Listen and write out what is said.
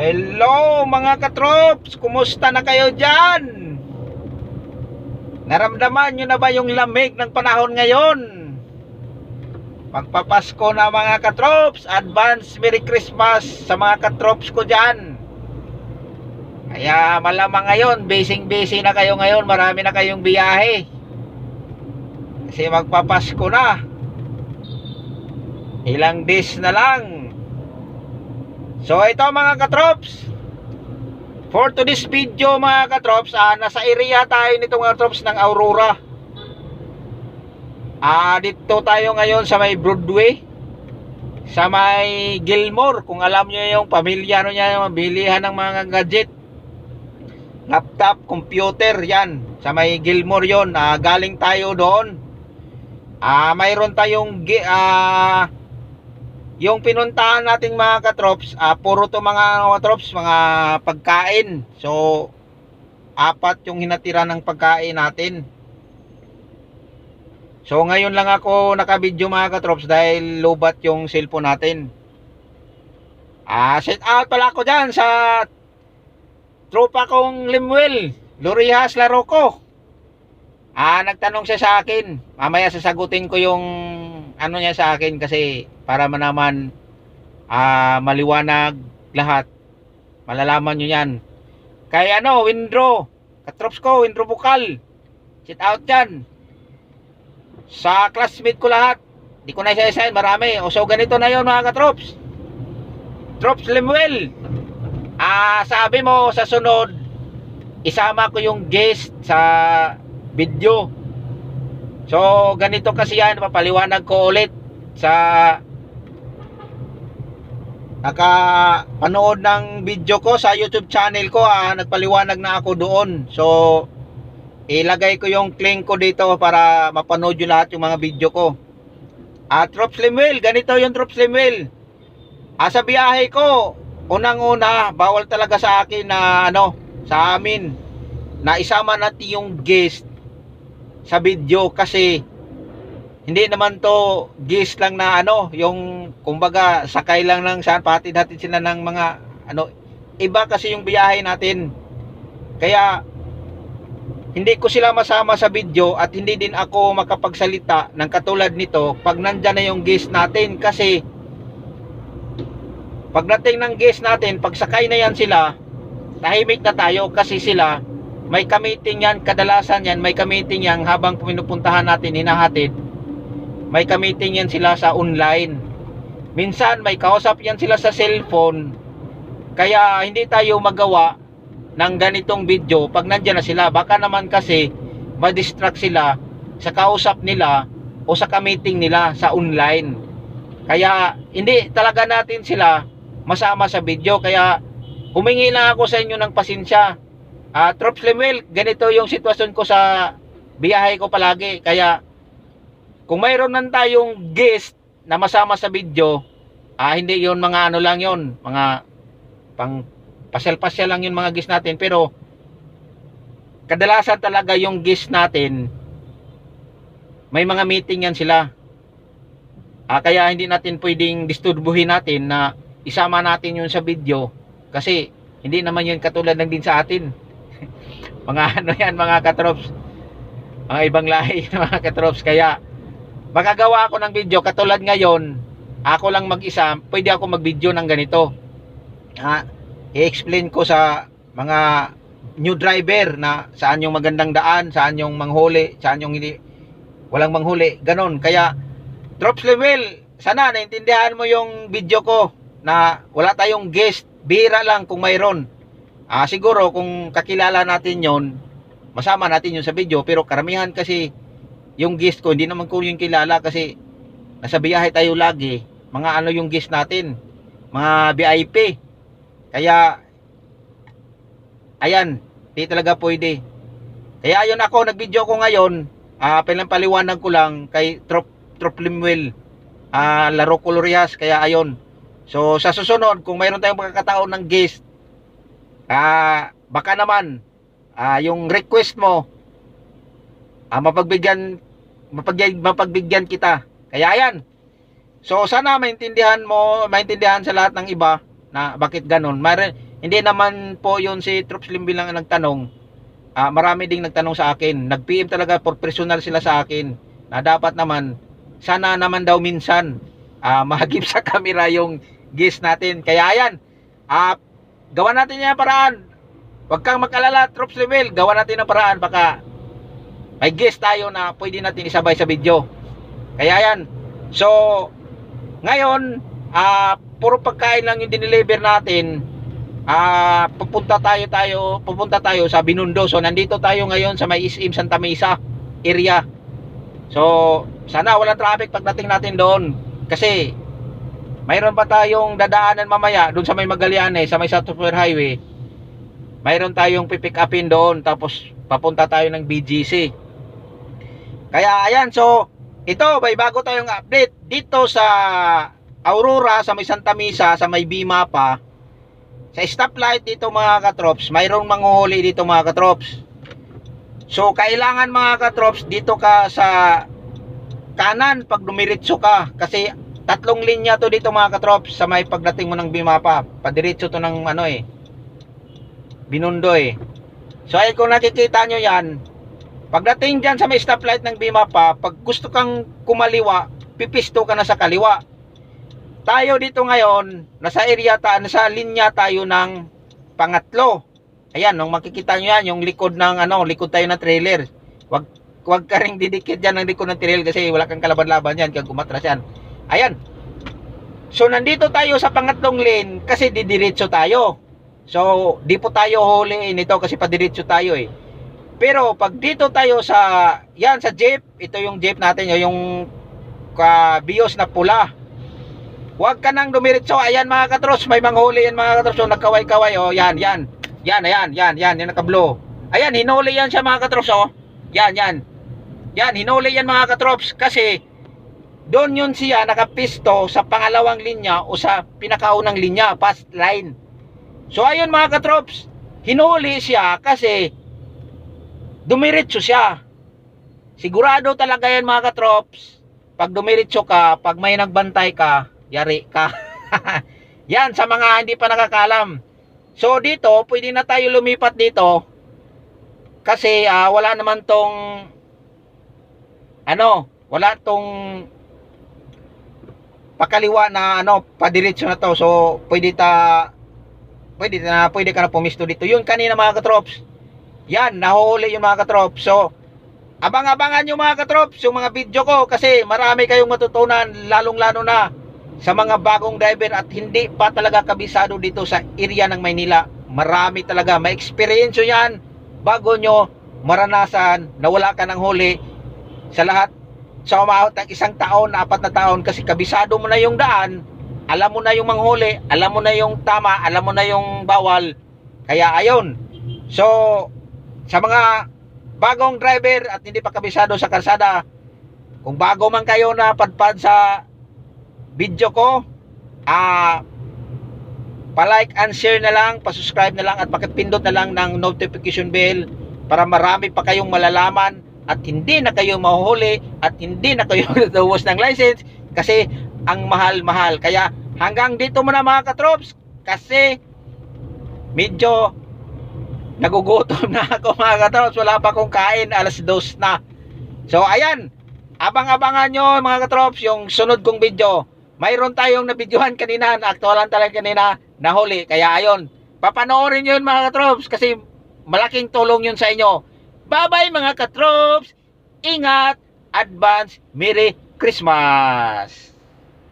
Hello mga katrops! Kumusta na kayo dyan? Naramdaman nyo na ba yung lamig ng panahon ngayon? Magpapasko na mga katrops! Advance Merry Christmas sa mga katrops ko dyan! Kaya malamang ngayon, busy-busy na kayo ngayon, marami na kayong biyahe. Kasi magpapasko na. Ilang days na lang. So ito mga katrops. For today's video mga katrops ah, Nasa area tayo nito mga katrops ng Aurora. Ah Dito tayo ngayon sa may Broadway Sa may Gilmore. Kung alam nyo yung pamilya no niya Yung bilihan ng mga gadget. Laptop, computer yan. Sa may Gilmore yon ah, Galing tayo doon. Ah mayroon tayong ah yung pinuntahan nating mga katrops, ah, puro to mga mga katrops, mga pagkain. So, apat yung hinatira ng pagkain natin. So, ngayon lang ako nakabidyo mga katrops dahil lobat yung cellphone natin. Ah, set out pala ako dyan sa tropa kong Limwell, Lurihas Laroko. Ah, nagtanong siya sa akin. Mamaya sasagutin ko yung ano niya sa akin kasi para man naman ah, maliwanag lahat. Malalaman nyo yan. Kay ano, Windro. Katrops ko, Windro Bukal. Sit out yan. Sa classmate ko lahat. Di ko na isa-isa, marami. O so ganito na yon mga katrops. Trops Lemuel. Ah, sabi mo sa sunod, isama ko yung guest sa video. So, ganito kasi yan, papaliwanag ko ulit sa nakapanood ng video ko sa YouTube channel ko, ah, nagpaliwanag na ako doon. So, ilagay ko yung link ko dito para mapanood yung lahat yung mga video ko. At Trops Limwell, ganito yung Trops Limwell. Ah, sa biyahe ko, unang-una, bawal talaga sa akin na ano, sa amin, na isama natin yung guest sa video kasi hindi naman to guest lang na ano, yung kumbaga sakay lang ng saan pati natin sila ng mga ano, iba kasi yung biyahe natin. Kaya hindi ko sila masama sa video at hindi din ako makapagsalita ng katulad nito pag nandyan na yung guest natin kasi pagdating ng guest natin, pag sakay na yan sila, tahimik na tayo kasi sila may kamiting yan, kadalasan yan, may kamiting yan habang pinupuntahan natin, hinahatid. May kamiting yan sila sa online. Minsan may kausap yan sila sa cellphone. Kaya hindi tayo magawa ng ganitong video pag nandyan na sila. Baka naman kasi ma-distract sila sa kausap nila o sa kamiting nila sa online. Kaya hindi talaga natin sila masama sa video. Kaya humingi na ako sa inyo ng pasensya Ah, Trops Lemuel, ganito yung sitwasyon ko sa biyahe ko palagi. Kaya, kung mayroon man tayong guest na masama sa video, ah, hindi yon mga ano lang yon mga pang pasyal-pasyal lang yung mga guest natin. Pero, kadalasan talaga yung guest natin, may mga meeting yan sila. Ah, kaya hindi natin pwedeng disturbuhin natin na isama natin yun sa video kasi hindi naman yun katulad ng din sa atin mga ano yan mga katrops. Mga ibang lahi mga katrops. Kaya makagawa ako ng video. Katulad ngayon ako lang mag-isa pwede ako mag-video ng ganito. I-explain ko sa mga new driver na saan yung magandang daan saan yung manghuli saan yung hindi walang manghuli. Ganon. Kaya Drops Level sana naintindihan mo yung video ko na wala tayong guest. Bira lang kung mayroon Ah, siguro kung kakilala natin 'yon, masama natin 'yon sa video, pero karamihan kasi yung guest ko hindi naman ko yung kilala kasi nasa biyahe tayo lagi. Mga ano yung guest natin? Mga VIP. Kaya ayan, di talaga pwede. Kaya ayun ako, nag-video ko ngayon, ah paliwanag ko lang kay Trop Trop Limwell, ah Laro Colorias, kaya ayun. So sa susunod, kung mayroon tayong pagkakataon ng guest, ah baka naman ah yung request mo ah mapagbigyan mapagbigyan, mapagbigyan kita kaya yan so sana maintindihan mo maintindihan sa lahat ng iba na bakit ganun Mar hindi naman po yun si Troops Limbil lang ang nagtanong. Ah, marami ding nagtanong sa akin. Nag-PM talaga for personal sila sa akin na dapat naman sana naman daw minsan ah, mahagip sa camera yung guest natin. Kaya ayan, ah, gawa natin yan paraan. Huwag kang mag-alala, Troops Limbil. Gawa natin ng paraan. Baka may guest tayo na pwede natin isabay sa video. Kaya yan. So, ngayon, ah puro pagkain lang yung dineliver natin. Ah, pupunta tayo tayo, pupunta tayo sa Binundo. So, nandito tayo ngayon sa may SM Santa Mesa area. So, sana walang traffic pagdating natin doon. Kasi, mayroon pa tayong dadaanan mamaya doon sa may Magallanes, sa may Super Highway. Mayroon tayong pipick upin doon tapos papunta tayo ng BGC. Kaya ayan, so ito, may bago tayong update dito sa Aurora, sa may Santa Mesa, sa may Bima pa. Sa stoplight dito mga katrops, mayroong manguhuli dito mga katrops. So kailangan mga katrops dito ka sa kanan pag dumiretso ka kasi tatlong linya to dito mga katrops sa may pagdating mo ng Bima pa. Padiretso to ng ano eh. Binundo eh. So ay kung nakikita nyo yan, Pagdating dyan sa may stoplight ng Bima pa, pag gusto kang kumaliwa, pipisto ka na sa kaliwa. Tayo dito ngayon, nasa area ta, nasa linya tayo ng pangatlo. Ayan, nung makikita nyo yan, yung likod ng ano, likod tayo ng trailer. Wag wag ka ring didikit dyan ng likod ng trailer kasi wala kang kalaban-laban yan, kag umatras yan. Ayan. So, nandito tayo sa pangatlong lane kasi didiretso tayo. So, di po tayo huliin ito kasi padiretso tayo eh. Pero pag dito tayo sa yan sa jeep, ito yung jeep natin yung ka bios na pula. Huwag ka nang dumiretso. Ayan mga katros, may manghuli yan mga katros. So, nagkaway-kaway oh, yan, yan. Yan, ayan, yan, yan, yan nakablo. Ayan, hinuli yan siya mga katros oh. Yan, yan. Yan, hinuli yan mga katrops kasi doon yun siya nakapisto sa pangalawang linya o sa pinakaunang linya, fast line. So ayun mga katrops, hinuli siya kasi dumiretso siya. Sigurado talaga yan mga katrops. Pag dumiretso ka, pag may nagbantay ka, yari ka. yan sa mga hindi pa nakakalam. So dito, pwede na tayo lumipat dito. Kasi ah, wala naman tong ano, wala tong pakaliwa na ano, padiretso na to. So pwede ta pwede na pwede ka na pumisto dito. Yun kanina mga katrops. Yan, nahuhuli yung mga katrops. So, abang-abangan nyo mga katrops yung mga video ko kasi marami kayong matutunan lalong-lalo na sa mga bagong driver at hindi pa talaga kabisado dito sa area ng Maynila. Marami talaga, may experience yan bago nyo maranasan na wala ka ng huli sa lahat sa umahot ng isang taon, apat na taon kasi kabisado mo na yung daan, alam mo na yung manghuli, alam mo na yung tama, alam mo na yung bawal. Kaya ayon. So, sa mga bagong driver at hindi pa kabisado sa kalsada, kung bago man kayo na padpad sa video ko, ah pa-like and share na lang, pa-subscribe na lang at pakipindot na lang ng notification bell para marami pa kayong malalaman at hindi na kayo mahuhuli at hindi na kayo natuwas ng license kasi ang mahal-mahal. Kaya hanggang dito muna mga katrops kasi medyo nagugutom na ako mga katrops. Wala pa akong kain, alas dos na. So ayan, abang-abangan nyo mga katrops yung sunod kong video. Mayroon tayong nabidyohan kanina, na-actualan talaga kanina, nahuli. Kaya ayon, papanoorin nyo yun mga katrops kasi malaking tulong yun sa inyo. Bye-bye mga katrops! Ingat! Advance Merry Christmas!